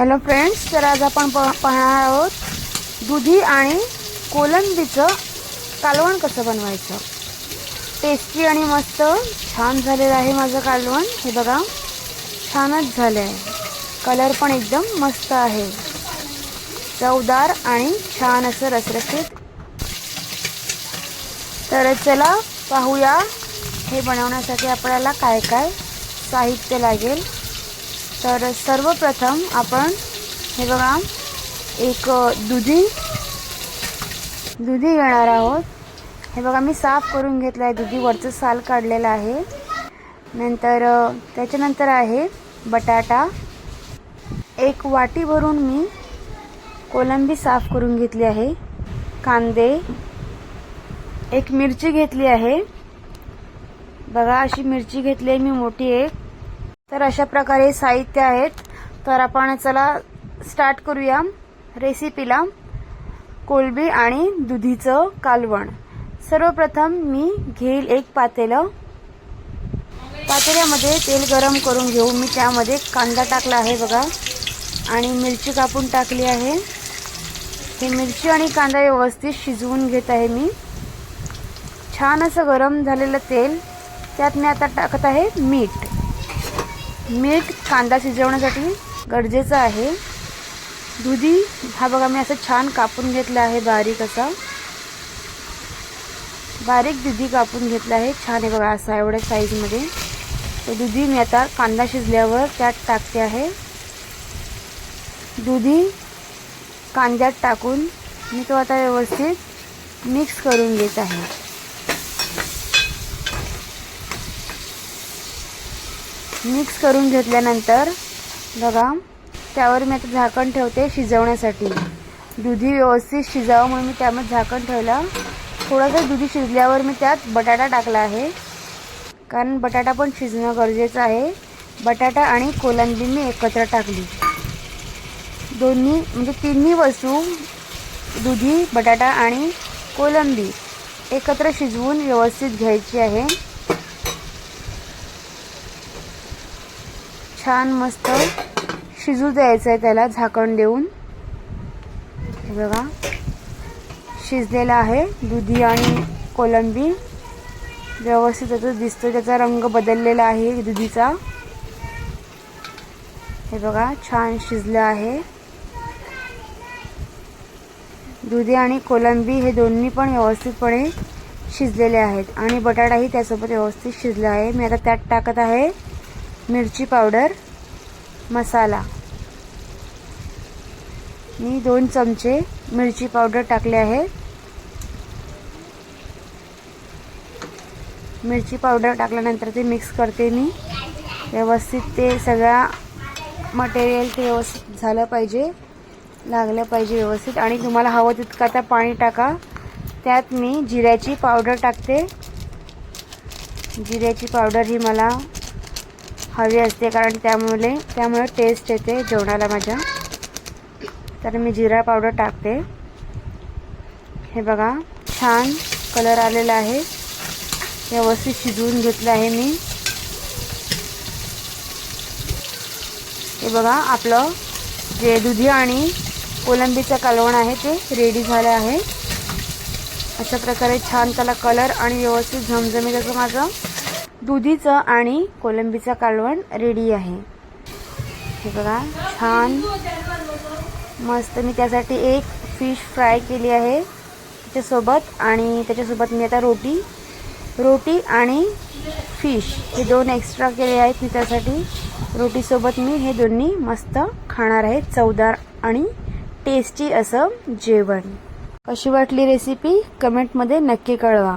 Hello friends तर आज आपण प- पाहणार आहोत दुधी आणि कोलंबीचं कालवण कसं बनवायचं. टेस्टी आणि मस्त छान झालेलं आहे माझं कालवण. हे बघा छानच झालं आहे कलर पण एकदम मस्त आहे. चवदार आणि छान असं रसरशीत. तर चला पाहूया हे बनवण्यासाठी आपल्याला काय काय साहित्य लागेल. तर सर्वप्रथम आपण हे बघा एक दुधी. दुधी घेणार आहोत. हे बघा मी साफ करून घेतलं आहे दुधी वरचं साल काढलेलं आहे. नंतर त्याच्यानंतर आहे बटाटा. एक वाटी भरून मी कोलंबी साफ करून घेतली आहे. कांदे. एक मिरची घेतली आहे. बघा अशी मिरची घेतली आहे मी मोठी एक. तर अशा प्रकारे साहित्य आहेत. तर आपण चला स्टार्ट करूया रेसिपीला कोलबी आणि दुधीचं कालवण. सर्वप्रथम मी घेईल एक पातेलं. पातेल्यामध्ये तेल गरम करून घेऊ. मी त्यामध्ये कांदा टाकला आहे बघा. आणि मिरची कापून टाकली आहे. हे मिरची आणि कांदा व्यवस्थित शिजवून घेत आहे मी. छान असं गरम झालेलं तेल. त्यात मी आता टाकत आहे मीठ. मीठ कांदा शिजवण्यासाठी गरजेचं आहे. दुधी हा बघा मी असं छान कापून घेतला आहे बारीक असा. बारीक दुधी कापून घेतला आहे. छान आहे बघा असा एवढ्या साईजमध्ये तर दुधी मी आता कांदा शिजल्यावर त्यात टाकते आहे. दुधी कांद्यात टाकून मी तो आता व्यवस्थित मिक्स करून घेत आहे. मिक्स करून घेतल्यानंतर बघा त्यावर मी आता झाकण ठेवते शिजवण्यासाठी. दुधी व्यवस्थित शिजावं म्हणून मी त्यामध्ये झाकण ठेवलं. थोडंसं दुधी शिजल्यावर मी त्यात बटाटा टाकला आहे. कारण बटाटा पण शिजणं गरजेचं आहे. बटाटा आणि कोलंबी मी एकत्र टाकली. दोन्ही म्हणजे तिन्ही वस्तू दुधी बटाटा आणि कोलंबी एकत्र शिजवून व्यवस्थित घ्यायची आहे. छान मस्त शिजू द्यायचं आहे त्याला झाकण देऊन. हे बघा. शिजलेला आहे. दुधी आणि कोलंबी व्यवस्थित त्याचं दिसतो त्याचा रंग बदललेला आहे दुधीचा. हे बघा छान शिजलं आहे. दुधी आणि कोलंबी हे दोन्ही पण व्यवस्थितपणे शिजलेले आहेत. आणि बटाटाही त्यासोबत व्यवस्थित शिजला आहे. मी आता त्यात टाकत आहे. मिरची पावडर मसाला. मी दोन चमचे मिरची पावडर टाकले आहे. मिरची पावडर टाकल्यानंतर ते मिक्स करते मी. व्यवस्थित ते सगळ्या मटेरियल ते व्यवस्थित झालं पाहिजे लागलं पाहिजे व्यवस्थित. आणि तुम्हाला हवं तितकं आता पाणी टाका. त्यात मी जिऱ्याची पावडर टाकते. जिऱ्याची पावडर ही मला हवी असते कारण त्यामुळे त्यामुळे टेस्ट येते जेवणाला माझ्या. तर मी जिरा पावडर टाकते. हे बघा छान कलर आलेला आहे. व्यवस्थित शिजवून घेतलं आहे मी. हे बघा आपलं जे दुधी आणि कोलंबीचं कालवण आहे ते रेडी झालं आहे. अशा प्रकारे छान त्याला कलर आणि व्यवस्थित झमझमीत असं माझं दुधीचं आणि कोलंबीचं कालवण रेडी आहे. हे बघा छान. मस्त मी त्यासाठी एक फिश फ्राय केली आहे त्याच्यासोबत. आणि त्याच्यासोबत मी आता रोटी रोटी आणि फिश हे दोन एक्स्ट्रा केले आहेत मी त्यासाठी. रोटीसोबत मी हे दोन्ही मस्त खाणार आहे चवदार आणि टेस्टी असं जेवण. कशी वाटली रेसिपी कमेंटमध्ये नक्की कळवा.